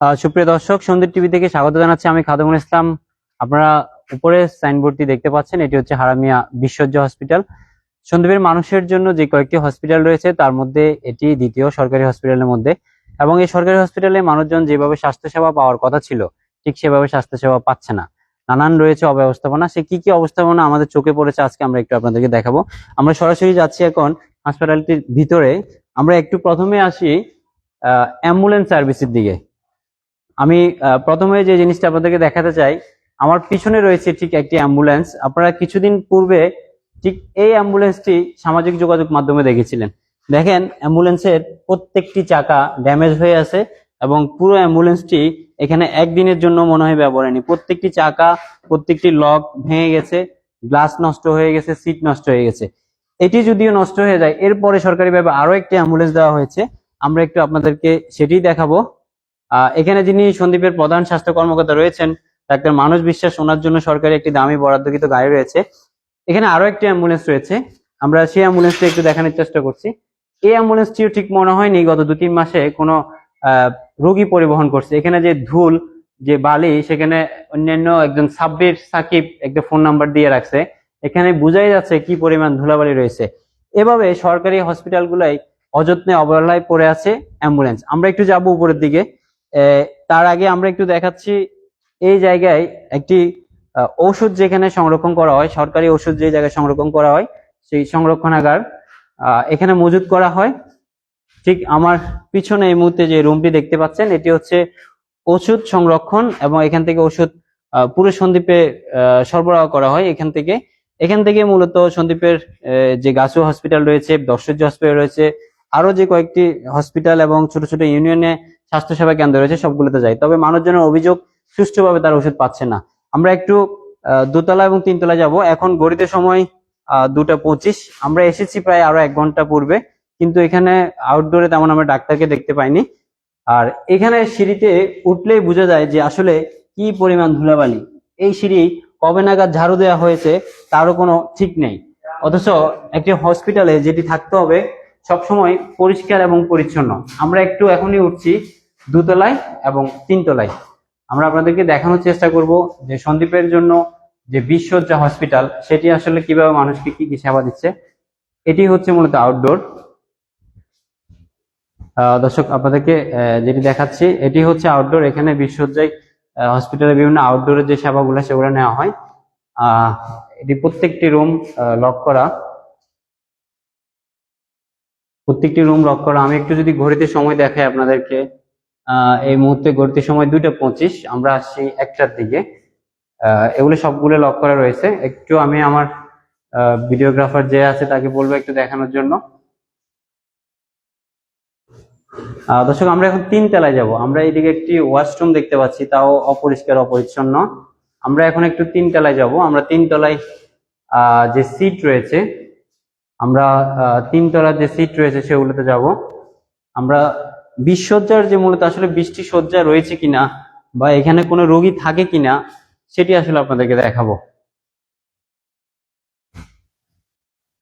সুপ্রিয় দর্শক, সন্দীপ টিভি থেকে স্বাগত জানাচ্ছি আমি খাদমুল ইসলাম। আপনারা উপরে সাইনবোর্ডটি দেখতে পাচ্ছেন, এটি হচ্ছে হারামিয়া বিশ্বজ্জা হসপিটাল। সন্দীপের মানুষের জন্য যে কয়েকটি হসপিটাল রয়েছে, তার মধ্যে এটি দ্বিতীয় সরকারি হসপিটালের মধ্যে। এবং এই সরকারি হসপিটালে মানুষজন যেভাবে স্বাস্থ্যসেবা পাওয়ার কথা ছিল, ঠিক সেভাবে স্বাস্থ্যসেবা পাচ্ছে না। নানান রয়েছে অব্যবস্থাপনা, সে কি কি অবস্থাপনা আমাদের চোখে পড়েছে আজকে আমরা একটু আপনাদেরকে দেখাবো। আমরা সরাসরি যাচ্ছি এখন হাসপাতালটির ভিতরে। আমরা একটু প্রথমে আসি অ্যাম্বুলেন্স সার্ভিসের দিকে। আমি প্রথমে যে জিনিসটা আপনাদেরকে দেখাতে চাই, আমার পিছনে রয়েছে ঠিক একটি অ্যাম্বুলেন্স। আপনারা কিছুদিন পূর্বে ঠিক এই অ্যাম্বুলেন্সটি সামাজিক যোগাযোগ মাধ্যমে দেখেছিলেন। দেখেন, অ্যাম্বুলেন্সের প্রত্যেকটি চাকা ড্যামেজ হয়ে আছে এবং পুরো অ্যাম্বুলেন্সটি এখানে একদিনের জন্য মনে হয় ব্যবহার হয়নি। প্রত্যেকটি চাকা, প্রত্যেকটি লক ভেঙে গেছে, গ্লাস নষ্ট হয়ে গেছে, সিট নষ্ট হয়ে গেছে। এটি যদিও নষ্ট হয়ে যায়, এরপরে সরকারিভাবে আরও একটি অ্যাম্বুলেন্স দেওয়া হয়েছে। আমরা একটু আপনাদেরকে সেটি দেখাবো। এখানে যিনি সন্দীপের প্রধান স্বাস্থ্য কর্মকর্তা রয়েছেন, ডাক্তার মানস বিশ্বাস, ওনার জন্য সরকারি একটি দামি বরাদ্দকৃত গাড়ি রয়েছে। এখানে আরও একটি অ্যাম্বুলেন্স রয়েছে। আমরা সেই অ্যাম্বুলেন্সটি একটু দেখানোর চেষ্টা করছি। এই অ্যাম্বুলেন্সটিও ঠিক মনে হয়নি, গত দু তিন মাসে কোনো রোগী পরিবহন করছে। এখানে যে ধুল, যে বালি, সেখানে অন্যান্য একজন সাব্বির সাকিব একটা ফোন নাম্বার দিয়ে রাখছে। এখানে বোঝাই যাচ্ছে কি পরিমাণ ধুলাবালি রয়েছে। এভাবে সরকারি হসপিটালগুলাই অযত্নে অবহেলায় পড়ে আছে অ্যাম্বুলেন্স। আমরা একটু যাব উপরের দিকে। তার আগে আমরা একটু দেখাচ্ছি এই জায়গায় একটি ঔষধ যেখানে সংরক্ষণ করা হয়, সরকারি ওষুধ যে জায়গায় সংরক্ষণ করা হয়, সেই সংরক্ষণাগার এখানে মজুত করা হয়। ঠিক আমার পিছনে এই মুহূর্তে যে রুমটি দেখতে পাচ্ছেন, এটি হচ্ছে ওষুধ সংরক্ষণ এবং এখান থেকে ওষুধ পুরো সন্দ্বীপে সরবরাহ করা হয় এখান থেকে। এখান থেকে মূলত সন্দ্বীপের যে গাছু হসপিটাল রয়েছে দর্শজ্য হসপিটাল রয়েছে আরও যে কয়েকটি হসপিটাল এবং ছোট ছোট ইউনিয়নে স্বাস্থ্যসেবা কেন্দ্র রয়েছে, সবগুলোতে যায় তবে মানুষজনের অভিযোগ সুষ্ঠুভাবে তার ওষুধ পাচ্ছে না। আমরা একটু দোতলা এবং তিনতলা যাব। এখন গড়িতে সময় দুটা পঁচিশ। আমরা এসেছি প্রায় আরও এক ঘণ্টা পূর্বে। কিন্তু এখানে আউটডোরে তেমন আমরা ডাক্তারকে দেখতে পাইনি। আর এখানে সিঁড়িতে উঠলেই বোঝা যায় যে আসলে কি পরিমাণ ধুলাবালি। এই সিঁড়ি কবে নাগাদ ঝাড়ু দেওয়া হয়েছে তারও কোনো ঠিক নেই। অথচ একটি হসপিটালে যেটি থাকতে হবে সবসময় পরিষ্কার এবং পরিচ্ছন্ন। আমরা একটু এখনই উঠছি। দুতলায় এবং তিনতলায়। আমরা আপনাদেরকে দেখানোর চেষ্টা করব যে সন্দীপের জন্য যে বিশ্বজ্জা হসপিটাল, সেটি আসলে কীভাবে মানুষকে কি কি সেবা দিচ্ছে, এটি হচ্ছে মূলত আউটডোর দর্শক, আপনাদেরকে যেটি দেখাচ্ছি, এটি হচ্ছে আউটডোর এখানে বিশ্বজ্জায় হসপিটালে বিভিন্ন আউটডোরের যে সেবাগুলো, সেগুলো নেওয়া হয়। এটি প্রত্যেকটি রুম লক করা। প্রত্যেকটি রুম লক করা। আমি একটু যদি ঘড়িতে সময় দেখাই আপনাদেরকে। এই মুহূর্তে ঘড়িতে সময় দুইটা পঁচিশ। আমরা আসছি একটার দিকে। এগুলো সবগুলো লক করা রয়েছে। একটু আমি আমার ভিডিওগ্রাফার যে আছে তাকে বলব একটু দেখানোর জন্য। দর্শক, আমরা এখন তিন তলায় যাব। আমরা এইদিকে একটি ওয়াশরুম দেখতে পাচ্ছি। তাও অপরিষ্কার, অপরিচ্ছন্ন। আমরা এখন একটু তিন তলায় যাব। আমরা তিন তলায় যে সিট রয়েছে, আমরা তিন তলার যে সিট রয়েছে সেগুলোতে যাব। আমরা বিশসজ্জার যে মূলত আসলে বৃষ্টি সজ্জা রয়েছে কিনা বা এখানে কোনো রোগী থাকে কিনা, সেটি আসলে আপনাদেরকে দেখাবো।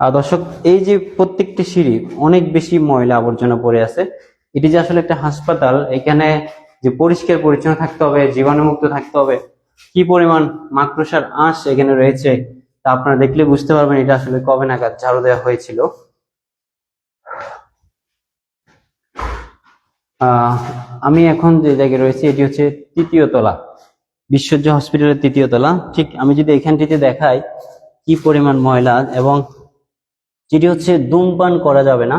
আর দর্শক, এই যে প্রত্যেকটি সিঁড়ি অনেক বেশি ময়লা আবর্জনা পড়ে আছে। এটি যে আসলে একটা হাসপাতাল, এখানে যে পরিষ্কার পরিচ্ছন্ন থাকতে হবে, জীবাণুমুক্ত থাকতে হবে, কি পরিমাণ মাকড়সার আঁশ এখানে রয়েছে, তা আপনারা দেখলে বুঝতে পারবেন এটা আসলে কবে নাগাদ ঝাড়ু দেওয়া হয়েছিল। আমি এখন যে জায়গায় রয়েছি, এটি হচ্ছে তৃতীয় তলা। বিশ্বজ্য হসপিটালের তৃতীয় তলা। ঠিক, আমি যদি এখানটিতে দেখাই কি পরিমাণ ময়লা এবং যেটি হচ্ছে ধূমপান করা যাবে না,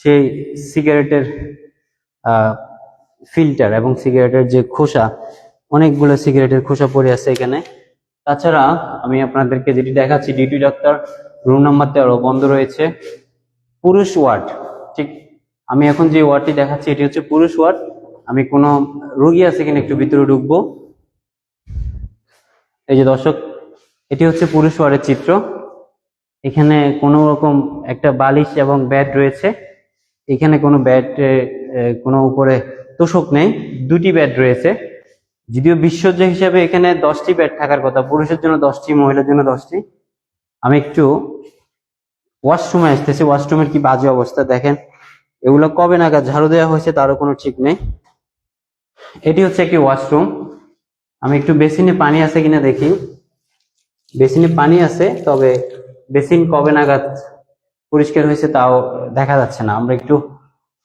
সেই সিগারেটের ফিল্টার এবং সিগারেটের যে খোসা, অনেকগুলো সিগারেটের খোসা পড়ে আছে এখানে। তাছাড়া আমি আপনাদেরকে যেটি দেখাচ্ছি ডিউটি ডাক্তার রুম নাম্বার তেরো, বন্ধ রয়েছে। পুরুষ ওয়ার্ড। ঠিক আমি এখন যে ওয়ার্ডটি দেখাচ্ছি, এটি হচ্ছে পুরুষ ওয়ার্ড। আমি কোনো রোগী আছে কিনা একটু ভিতরে ঢুকবো। এই যে দর্শক, এটি হচ্ছে পুরুষ ওয়ার্ডের চিত্র। এখানে কোনো রকম একটা বালিশ এবং ব্যাড রয়েছে। এখানে কোনো ব্যাড কোনো উপরে তোষক নেই। দুটি ব্যাট রয়েছে। যদিও বিশ্বজ্য হিসাবে এখানে দশটি ব্যাড থাকার কথা, পুরুষের জন্য দশটি, মহিলার জন্য দশটি। আমি একটু ওয়াশরুমে আসতেছি। ওয়াশরুমের কি বাজে অবস্থা, দেখেন। এগুলো কবে নাগাদ ঝাড়ু দেওয়া হয়েছে তারও কোনো ঠিক নেই। এটি হচ্ছে একটি ওয়াশরুম। আমি একটু বেসিনে পানি আছে কিনা দেখি। বেসিনে পানি আছে, তবে বেসিন কবে নাগাদ পরিষ্কার হয়েছে তাও দেখা যাচ্ছে না। আমরা একটু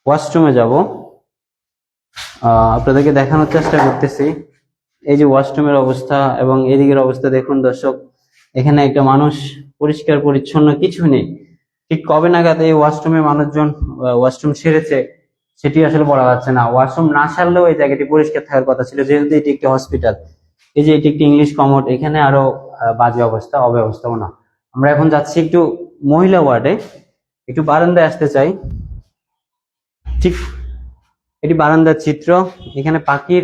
ওয়াশরুমে যাব। আপনাদেরকে দেখানোর চেষ্টা করতেছি। এই যে ওয়াশরুমের অবস্থা এবং এদিকের অবস্থা দেখুন দর্শক, এখানে একটা মানুষ পরিষ্কার পরিচ্ছন্ন কিছু নেই। ঠিক কবে নাগাদ এই ওয়াশরুমে মানুষজন ওয়াশরুম সেরেছে, সেটি আসলে বলা যাচ্ছে না। ওয়াশরুম না সারলেও এই জায়গাটি পরিষ্কার থাকার কথা ছিল, যেহেতু এটি একটি হসপিটাল। এই যে এটি একটি ইংলিশ কমোড, এখানে আরও বাজে অবস্থা অব্যবস্থাপনা আমরা এখন যাচ্ছি একটু মহিলা ওয়ার্ডে। একটু বারান্দায় আসতে চাই। ঠিক এটি বারান্দার চিত্র। এখানে পাখির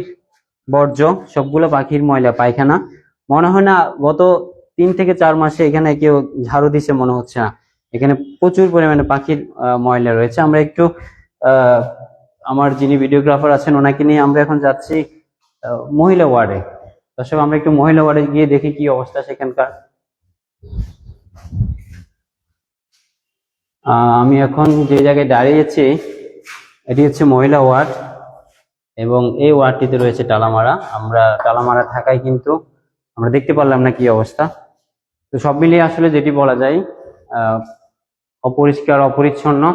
বর্জ্য, সবগুলো পাখির ময়লা, পায়খানা। মনে হয় না গত তিন থেকে চার মাসে এখানে কেউ ঝাড়ু দিছে, মনে হচ্ছে না। এখানে প্রচুর পরিমাণে পাখির ময়লা রয়েছে। আমরা একটু আমার যিনি ভিডিওগ্রাফার আছেন, ওনাকে নিয়ে আমরা এখন যাচ্ছি মহিলা ওয়ার্ডে। দর্শক, আমরা একটু মহিলা ওয়ার্ডে গিয়ে দেখি কি অবস্থা সেখানকার। আমি এখন যে জায়গায় দাঁড়িয়েছি, এটি হচ্ছে মহিলা ওয়ার্ড এবং এই ওয়ার্ডটিতে রয়েছে টালামারা আমরা টালামারা থাকায় কিন্তু আমরা দেখতে পারলাম না কি অবস্থা। তো সব মিলিয়ে আসলে যেটি বলা যায় অপরিষ্কার, অপরিচ্ছন্ন।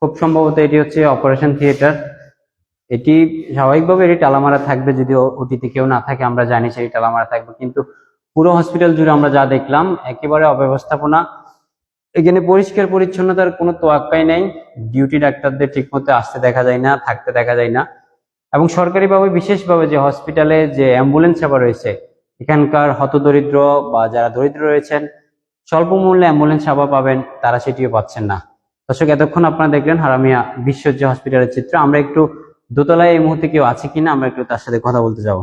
খুব সম্ভবত এটি হচ্ছে অপারেশন থিয়েটার। এটি স্বাভাবিকভাবে এটি টালামারা থাকবে, যদি ও- অতীতে কেউ না থাকে, আমরা জানি সেই টালামারা থাকবে। কিন্তু পুরো হসপিটাল জুড়ে আমরা যা দেখলাম, একেবারে অব্যবস্থাপনা। এখানে পরিষ্কার পরিচ্ছন্নতার কোনো তোয়াক্কাই নেই। ডিউটি ডাক্তারদের ঠিকমতো আসতে দেখা যায় না, থাকতে দেখা যায় না। এবং সরকারিভাবে, বিশেষভাবে যে হসপিটালে যে অ্যাম্বুলেন্স সেবা রয়েছে, এখানকার হতদরিদ্র বা যারা দরিদ্র রয়েছেন স্বল্প মূল্যে অ্যাম্বুলেন্স সেবা পাবেন, তারা সেটিও পাচ্ছেন না। দর্শক, এতক্ষণ আপনারা দেখলেন হারামিয়া বিশ্বজ্য হসপিটালের চিত্র। আমরা একটু দোতলায় এই মুহূর্তে কেউ আছে কিনা, আমরা একটু তার সাথে কথা বলতে যাব।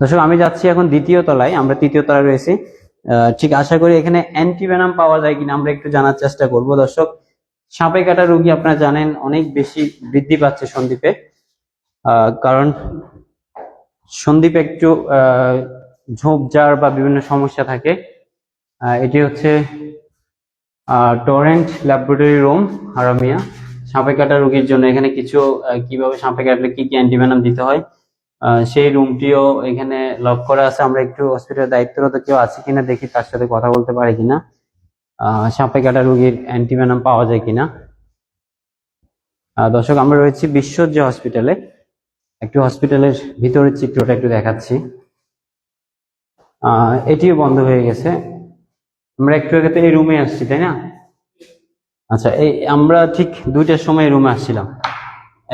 দর্শক, আমি যাচ্ছি এখন দ্বিতীয় তলায়, আমরা তৃতীয় তলায় রয়েছি। ঠিক আশা করি এখানে অ্যান্টিভেনাম পাওয়া যায় কিনা, আমরা একটু জানার চেষ্টা করব। দর্শক সাপে কাটা রোগী আপনারা জানেন, অনেক বেশি বৃদ্ধি পাচ্ছে সন্দ্বীপে কারণ সন্দ্বীপে একটু ঝোপঝাড় বা বিভিন্ন সমস্যা থাকে এটি হচ্ছে টরেন্ট ল্যাবরেটরি রুম হারামিয়া। সাপে কাটা রোগীর জন্য এখানে কিছু কীভাবে সাঁপে কাটলে কি কি অ্যান্টিভেনাম দিতে হয় সেই রুমটিও এখানে লক করা আছে। আমরা একটু হসপিটালের দায়িত্বরত কেউ আছে কিনা দেখি, তার সাথে কথা বলতে পারি কিনা সাপে কাটা রোগীর অ্যান্টিভেনাম পাওয়া যায় কিনা। দর্শক, আমরা রয়েছি বিশ্বজ্য হসপিটালে একটু হসপিটালের ভিতরের চিত্রটা একটু দেখাচ্ছি। এটিও বন্ধ হয়ে গেছে। আমরা একটু আগে তো এই রুমে আসছি, তাই না? আচ্ছা এই আমরা ঠিক দুইটার সময় রুমে আসছিলাম।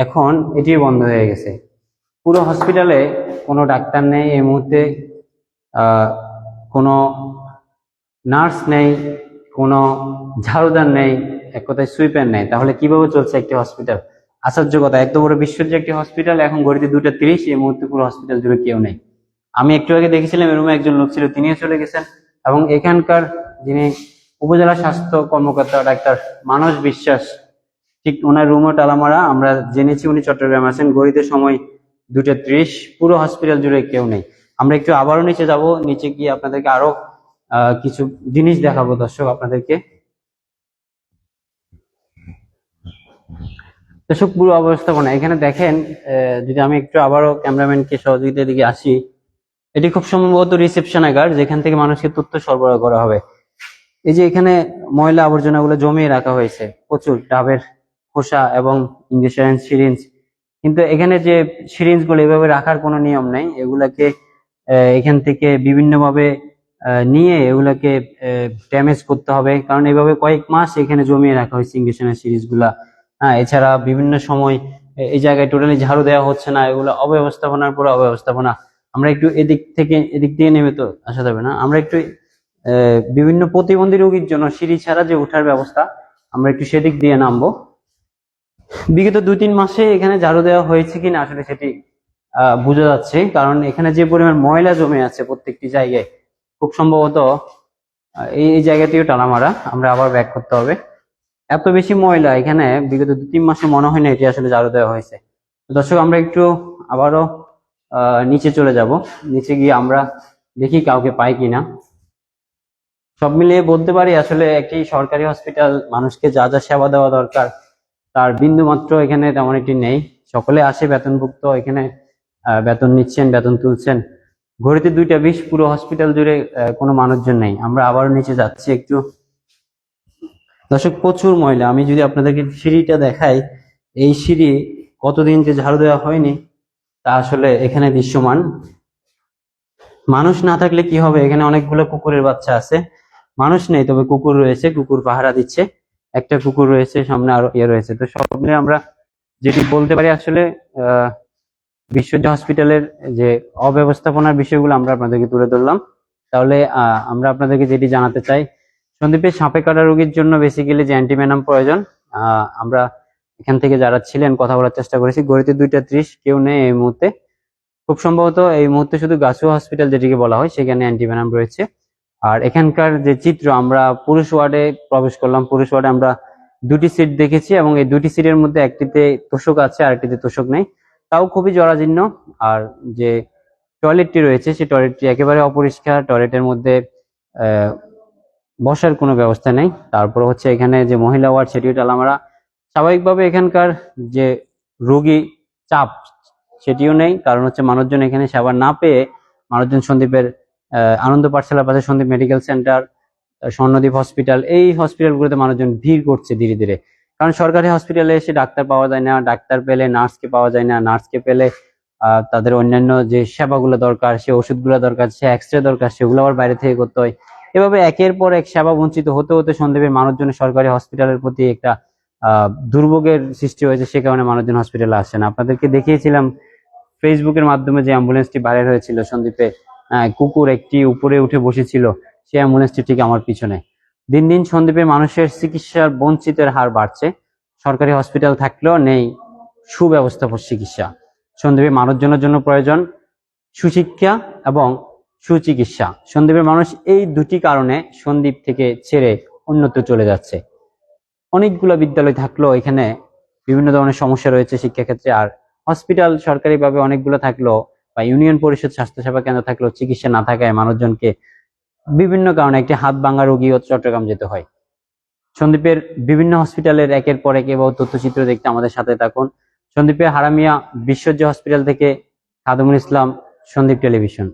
এখন এটিও বন্ধ হয়ে গেছে। পুরো হসপিটালে কোনো ডাক্তার নেই এই মুহূর্তে কোনো নার্স নেই, কোনো ঝাড়ুদার নেই, এক কথায় সুইপার নেই। তাহলে কীভাবে চলছে একটি হসপিটাল আশ্চর্য কথা, এত বড় বিশ্বের যে একটি হসপিটাল এখন ঘড়িতে দুটা তিরিশ, এই মুহূর্তে পুরো হসপিটাল জুড়ে কেউ নেই। আমি একটু আগে দেখেছিলাম এই রুমে একজন লোক ছিল, তিনিও চলে গেছেন। এবং এখানকার যিনি উপজেলা স্বাস্থ্য কর্মকর্তা, ডাক্তার মানস বিশ্বাস, ঠিক ওনার রুমও টালামারা আমরা জেনেছি উনি চট্টগ্রামে আছেন। গড়িতে সময় দুটো ত্রিশ, পুরো হসপিটাল জুড়ে কেউ নেই। আমরা একটু আবারও নিচে যাব, নিচে গিয়ে আপনাদেরকে আরও কিছু জিনিস দেখাবো দর্শক আপনাদেরকে। দর্শক, পুরো অবস্থাপনা। এখানে দেখেন যদি আমি একটু আবারও ক্যামেরাম্যানকে সহযোগিতার দিকে আসি এটি খুব সম্ভবত রিসেপশন আগার যেখান থেকে মানুষকে তথ্য সরবরাহ করা হবে। এই যে এখানে ময়লা আবর্জনাগুলো জমিয়ে রাখা হয়েছে, প্রচুর ডাবের খোসা এবং ইঞ্জেকশন সিরিঞ্জ কিন্তু এখানে যে সিরিঞ্জগুলো এভাবে রাখার কোনো নিয়ম নেই, এগুলাকে এখান থেকে বিভিন্নভাবে নিয়ে এগুলাকে ড্যামেজ করতে হবে। কারণ এভাবে কয়েক মাস এখানে জমিয়ে রাখা হয়েছে ইঞ্জেকশনের সিরিজগুলা। হ্যাঁ এছাড়া বিভিন্ন সময় এই জায়গায় টোটালি ঝাড়ু দেওয়া হচ্ছে না, এগুলো অব্যবস্থাপনার পর অব্যবস্থাপনা। আমরা একটু এদিক থেকে এদিক দিয়ে নেমে তো আসা যাবে না। আমরা একটু বিভিন্ন প্রতিবন্ধী রোগীর জন্য সিঁড়ি ছাড়া যে ওঠার ব্যবস্থা, আমরা একটু সেদিক দিয়ে নামবো। বিগত দুই তিন মাসে এখানে ঝাড়ু দেওয়া হয়েছে কিনা আসলে সেটি বোঝা যাচ্ছে। কারণ এখানে যে পরিমাণ ময়লা জমে আছে প্রত্যেকটি জায়গায়, খুব সম্ভবত এই জায়গাটিও টানামারা। আমরা আবার ব্যাক করতে হবে। এত বেশি ময়লা এখানে বিগত দু তিন মাসে মনে হয় না এটি আসলে ঝাড়ু দেওয়া হয়েছে। দর্শক, আমরা একটু আবারও নিচে চলে যাব। নিচে গিয়ে আমরা দেখি কাউকে পাই কিনা। সব মিলিয়ে বলতে পারি, আসলে একটি সরকারি হসপিটাল মানুষকে যা যা সেবা দেওয়া দরকার, তার বিন্দু মাত্র এখানে তেমন একটি নেই। সকলে আসে বেতনভুক্ত, এখানে বেতন নিচ্ছেন, বেতন তুলছেন। ঘড়িতে দুইটা বিশ পুরো হসপিটাল জুড়ে কোনো মানুষজন নেই। আমরা আবারও নিচে যাচ্ছি একটু। দর্শক, প্রচুর ময়লা। আমি যদি আপনাদেরকে সিঁড়িটা দেখাই, এই সিঁড়ি কতদিন যে ঝাড়ু দেওয়া হয়নি তা আসলে এখানে দৃশ্যমান। মানুষ না থাকলে কি হবে? এখানে অনেকগুলো কুকুরের বাচ্চা আছে। মানুষ নেই, তবে কুকুর রয়েছে, কুকুর পাহারা দিচ্ছে। একটা কুকুর রয়েছে, সামনে আরও ইয়ে রয়েছে। তো সব মিলে আমরা যেটি বলতে পারি আসলে, আহ বিশ্বজ্য হসপিটালের যে অব্যবস্থাপনার বিষয়গুলো আমরা আপনাদেরকে তুলে ধরলাম। তাহলে আমরা আপনাদেরকে যেটি জানাতে চাই, সন্দীপের সাপে কাটা রোগীর জন্য বেসিক্যালি যে অ্যান্টিভেনাম প্রয়োজন আমরা এখান থেকে যারা ছিলেন, কথা বলার চেষ্টা করেছি। গড়িতে দুইটা ত্রিশ, কেউ নেই এই মুহূর্তে। খুব সম্ভবত এই মুহূর্তে শুধু গাছুয়া হসপিটাল যেটিকে বলা হয়, সেখানে অ্যান্টিভেনাম রয়েছে। আর এখানকার যে চিত্র, আমরা পুরুষ ওয়ার্ডে প্রবেশ করলাম। পুরুষ ওয়ার্ডে আমরা দুটি সিট দেখেছি এবং এই দুটি সিটের মধ্যে একটিতে তোষক আছে আর একটিতে তোষক নেই। তাও খুবই জরাজীর্ণ। আর যে টয়লেটটি রয়েছে, সেই টয়লেটটি একেবারে অপরিষ্কার। টয়লেটের মধ্যে বসার কোনো ব্যবস্থা নেই। তারপর হচ্ছে এখানে যে মহিলা ওয়ার্ড সেটিও আমরা স্বাভাবিকভাবে এখানকার যে রোগী চাপ সেটিও নেই, কারণ হচ্ছে মানুষজন এখানে সেবা না পেয়ে মানুষজন সন্দীপের আনন্দ পাঠশালার পাশে Sandwip medical centre, Swarnadwip hospital, এই হসপিটালগুলোতে মানুষজন ভিড় করছে ধীরে ধীরে। কারণ সরকারি হসপিটালে এসে ডাক্তার পাওয়া যায় না, ডাক্তার পেলে নার্সকে পাওয়া যায় না, নার্সকে পেলে তাদের অন্যান্য যে সেবাগুলো দরকার, সে ওষুধগুলো দরকার, সে এক্স রে দরকার, সেগুলো আবার বাইরে থেকে করতে হয়। এভাবে একের পর এক সেবা বঞ্চিত হতে হতে সন্দীপের মানুষজনের সরকারি হসপিটালের প্রতি একটা দুর্ভোগের সৃষ্টি হয়েছে সে কারণে মানুষজন হসপিটালে আসছে না। আপনাদেরকে দেখিয়েছিলাম ফেসবুকের মাধ্যমে যে অ্যাম্বুলেন্সটি ভাইরাল হয়েছিল, সন্দীপে কুকুর একটি উপরে উঠে বসেছিল সেই অ্যাম্বুলেন্সটি ঠিক আমার পিছনে। দিন দিন সন্দীপের মানুষের চিকিৎসার বঞ্চিতের হার বাড়ছে। সরকারি হসপিটাল থাকলেও নেই সুব্যবস্থাপক চিকিৎসা। সন্দীপের মানুষজনের জন্য প্রয়োজন সুশিক্ষা এবং সুচিকিৎসা। সন্দীপের মানুষ এই দুটি কারণে সন্দীপ থেকে ছেড়ে অন্যত্র চলে যাচ্ছে। অনেকগুলো বিদ্যালয় থাকলেও এখানে বিভিন্ন ধরনের সমস্যা রয়েছে শিক্ষাক্ষেত্রে। আর হসপিটাল সরকারিভাবে অনেকগুলো থাকলেও বা ইউনিয়ন পরিষদ, স্বাস্থ্যসেবা কেন্দ্র থাকলেও চিকিৎসা না থাকায় মানুষজনকে বিভিন্ন কারণে একটি হাত ভাঙা রোগীও চট্টগ্রাম যেতে হয়। সন্দীপের বিভিন্ন হসপিটালের একের পর এক এবং তথ্যচিত্র দেখতে আমাদের সাথে থাকুন। সন্দীপের হারামিয়া বিশ্বজ্য হসপিটাল থেকে খাদমুল ইসলাম, সন্দীপ টেলিভিশন।